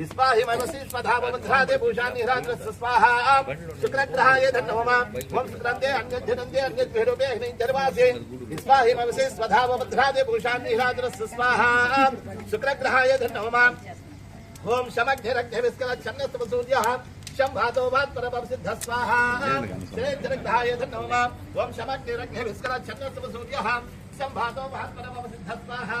विस्वाहि मनसि स्वधाव भद्रादे भूषान्निह्रादिरस्य स्वाहा। शुक्रग्रहाय धन्नममा ॐ सुक्रान्ते अन्यद्धिनन्ते अन्यद्भिरूपे अहनीध्यर्वासि विस्वाहि मनसि स्वधाव भद्रादे भूषान्निह्रादिरस्य स्वाहा। शुक्रग्रहाय धन्नममा ओम शमग्निरग्नि विस्कलच्छन्नस्तव सूर्यः शं भातो भात् परमं सिद्ध स्वाहा। श्रेजनग्रहाय धन्नोमा ओम शमग्निरग्नि विस्कलच्छन्नस्तव सूर्यः शं भातो भात् परमं सिद्ध स्वाहा।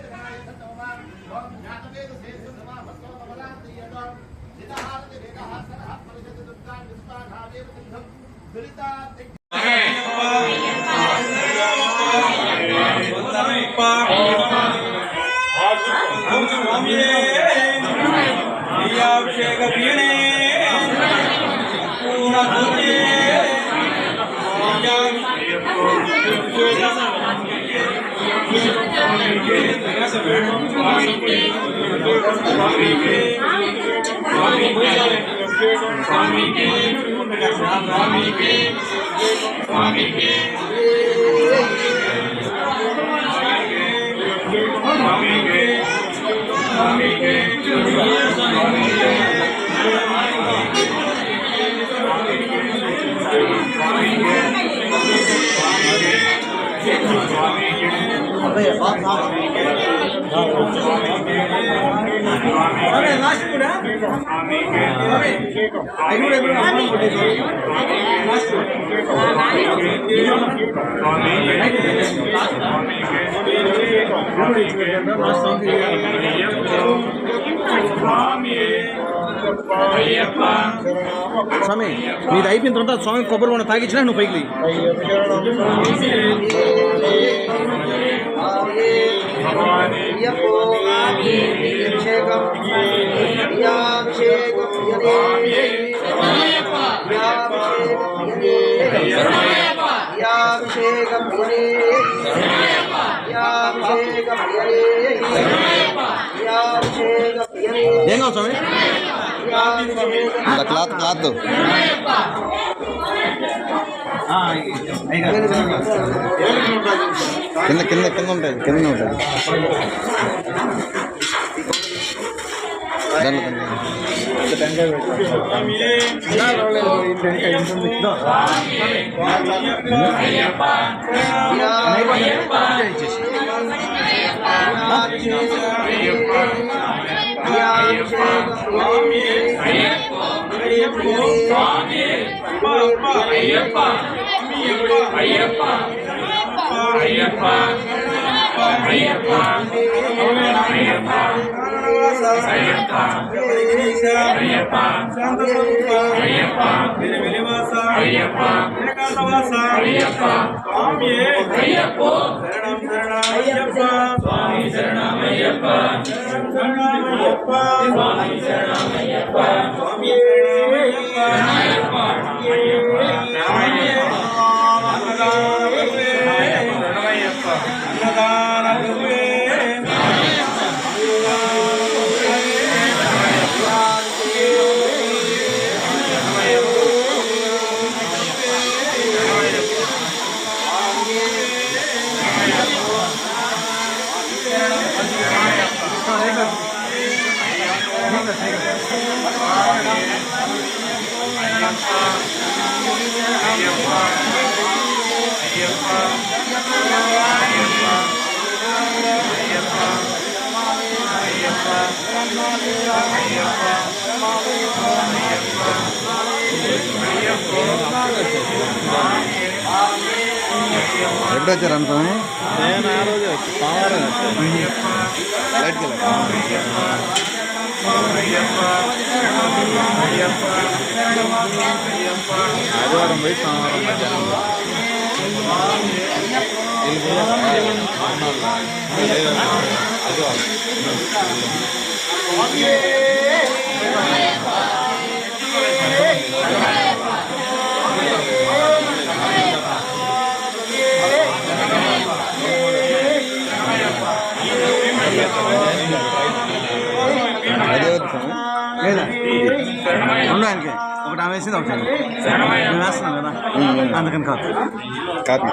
स्वामी के स्वामी के स्वामी के स्वामी के स्वामी के स्वामी के स्वामी के स्वामी के अबे बाप साहब స్వామి నీది అయిపోయిన తర్వాత స్వామి కొబ్బరి ఉన్న తాగించినా నువ్వు పైకి లేయి. ఏం కావాలి స్వామి ఇలా క్లాత్ క్లాత్ కింద కింద కింద ఉంటుంది కింద ఉంటుంది ஐயப்பா ஐயப்பா ஐயப்பா ஐயப்பா ஐயப்பா ஐயப்பா ஐயப்பா வெளிவாசா ஐயப்பா விவேகாசவாசா ஐயப்பா சுவாமியே ஐயப்போ சரணம் சரணம் ஐயப்பா சுவாமி சரணம் ஐயப்பா சரணம் ఎప్పుడు వచ్చారు అనుకోని నేను ఆ రోజు సోమవారం లైట్కి ఆదివారం పోయి సోమవారం మధ్యాహ్నం ఆదివారం రెండు ఆయనకి ఒకటి ఆమె వేసింది ఒకటి మేము వేస్తున్నాం కదా అందుకని కాదు కాపీ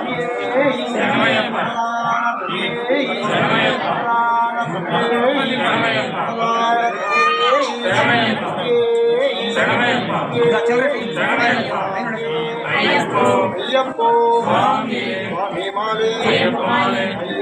అయ్యప్పో స్వామి మాలే అయ్యప్ప మాలే స్వామి మాలే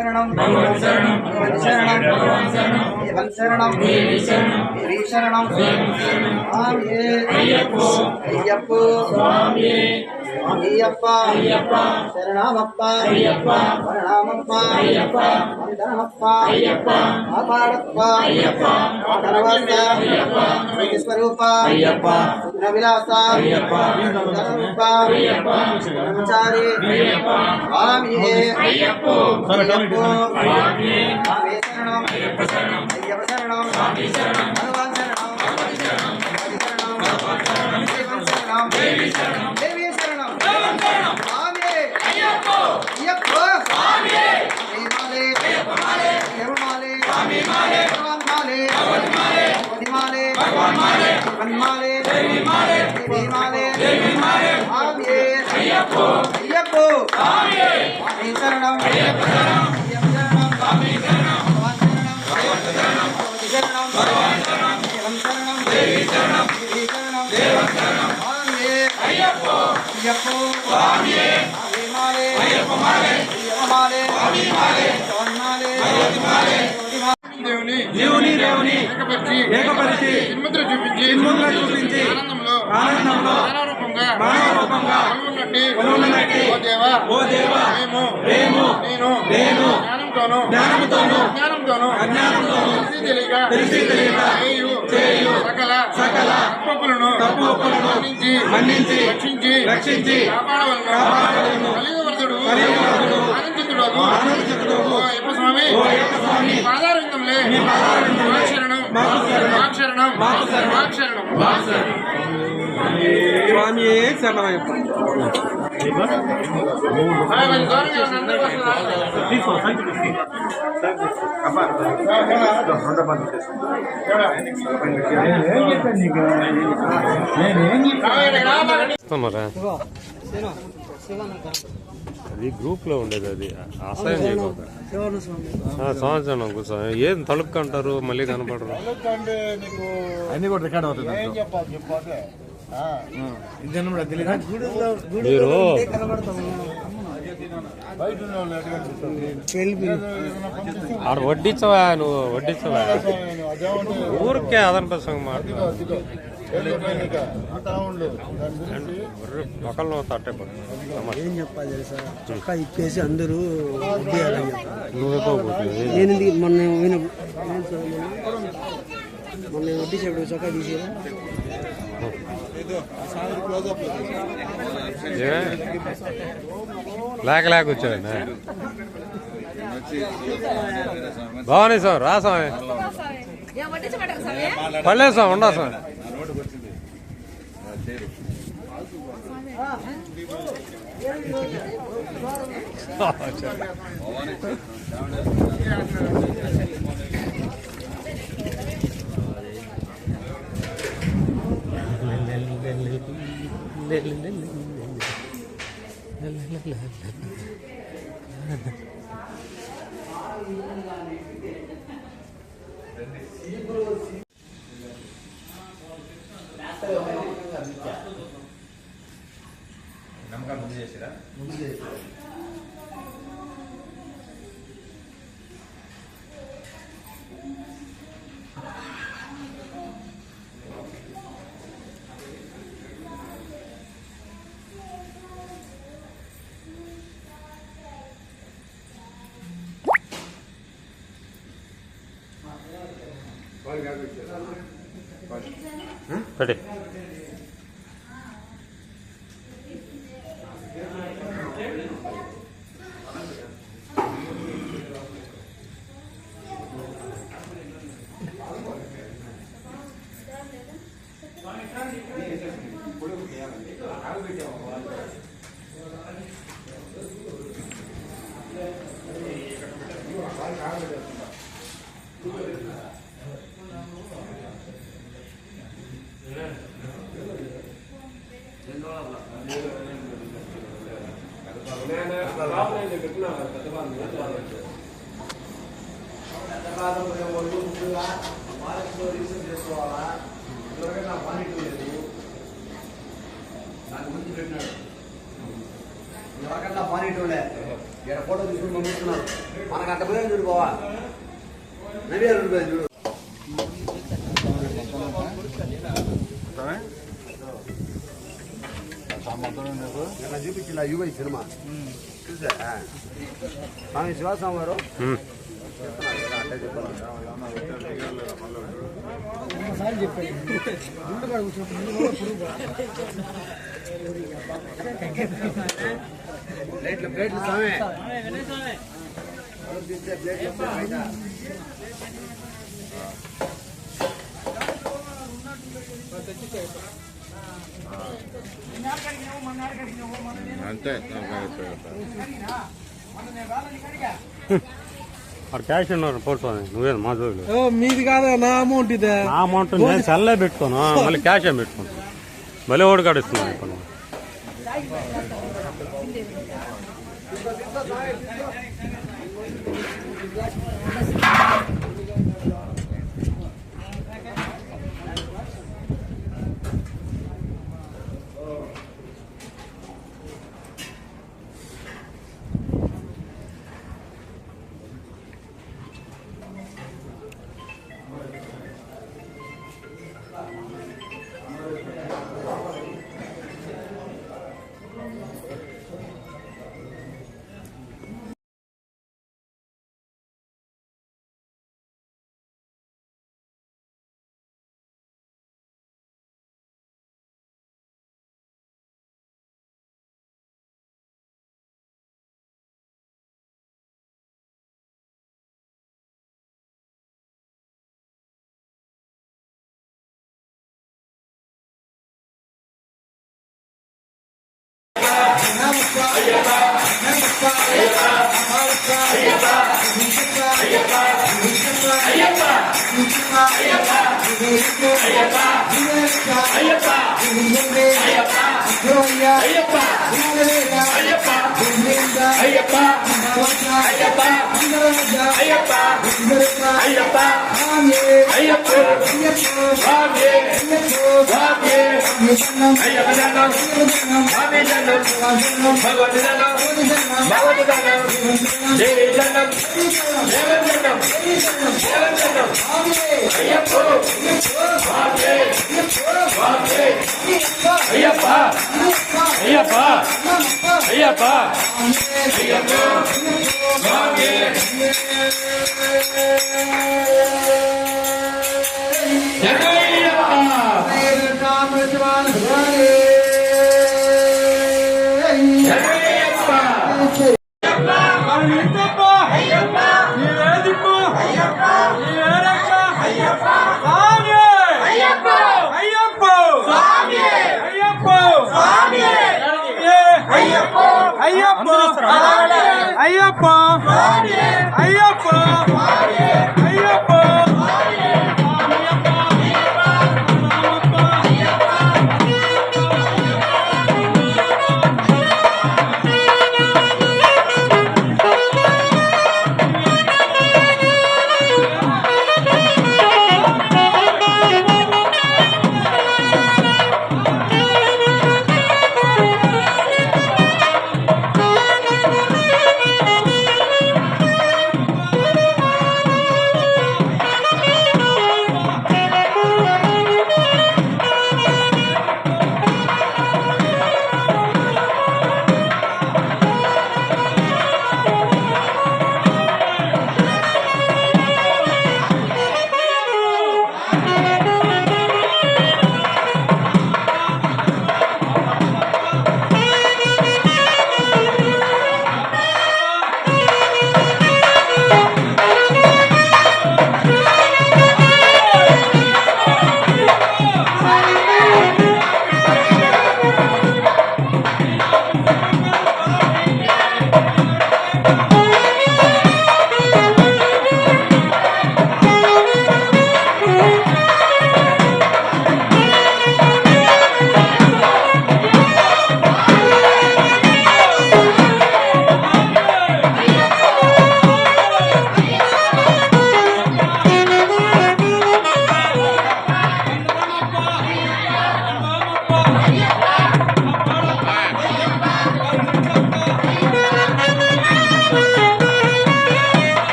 சரணம். பகவன் சரணம். பகவன் சரணம். பகவன் சரணம். ஐயப்போ. ஐயப்போ. ஐயப்பா சரணாமப்பா வரணாமப்பா வந்தனமப்பா காப்பாடப்பா காடரவாசா ஸ்வரூபா சுந்தரவிலாசா சுந்தரப்பா பிரம்மச்சாரி சுவாமியே ஐயப்போ சுவாமியே சரணம் ஐயப்ப சரணம் சுவாமி சரணம் பகவான் சரணம் பகவான் சரணம் பகவான் சரணம் தேவி சரணம் దేవుని దేవుని దేవుని ఏకపరిచి ఏకపరిచి చిన్ముద్ర చూపించి చిన్ముద్ర చూపించి ఆనందంలో ఆనందంలో మానవరూపంగా మానవరూపంగా కొలువున్నట్టి కొలువున్నట్టి ఓ దేవా ఓ దేవా మేము మేము నేను నేను జ్ఞానంతోను జ్ఞానంతోను అజ్ఞానంతోను అజ్ఞానంతోను తెలిసి తెలియక తెలిసి తెలియక చేయు చేయు సకల సకల తప్పులను తప్పులను మన్నించి మన్నించి రక్షించి రక్షించి కాపాడవలను కాపాడవలెను. కలియుగవర్ధుడు ఆనందితుడగు ఓ అయ్యప్ప స్వామి. ఓ అయ్యప్ప స్వామి. పాదారవిందంలే. పాదారవిందములే మాకు శరణం మాకు శరణం. మాకు శరణం మాకు శరణం. మాకు శరణం స్వామి శరణమయ్యప్ప ఆ, అది గ్రూప్లో ఉండేది అది. అసహ్యం చేయకూడదు ఆ, సంవత్సరం ఏం తలుపుకుంటారు మళ్ళీ కనపడరు. అన్ని కూడా రికార్డ్ అవుతుంది మీరు ఆడ వడ్డించవా నువ్వు? వడ్డించవా? ఊరికే అదన ప్రసంగం మాట్లాడు. ఒకళ్ళు తట్టే ఏం చెప్పాలి తెలుసా చొక్కా ఇప్పేసి అందరూ నేను మొన్న మొన్న వడ్డీసేపుడు చొక్కా తీసేదా ఏ? లేక లేక వచ్చాడు బాగున్నాయి సార్ రా స్వామి సార్ వడ్డించమంటారు స్వామి Let's go. Ready. ఫోటో తీసుకుని పంపిస్తున్నారు. మనకు అంత పోయి చూడు పోవా నవ్వారు చూడు. నిన్న చూపించిన యువై సినిమా. చూసా స్వామి శివస్వామి గారు? ఉమ్. అట్లా చెప్పాలి ప్లేట్లు ప్లేట్లు స్వామి తీస్తే ప్లేట్లు వస్తాయి బయట. అంతే అక్కడ క్యాష్ ఉన్నారు పోటు స్వామి నువ్వేది మా జోబులు మీది కాదు నా అమౌంట్ ఇదే నా అమౌంట్ నేను సెల్లే పెట్టుకోను మళ్ళీ క్యాష్ ఏం పెట్టుకోను మళ్ళీ ఓడి భగవతి జనం జయ జనం దేవ జనం ஐயப்பா ஐயப்பா ஐயப்பா ஐயப்பா ஜெகய்யப்பா ஜெகய்யப்பா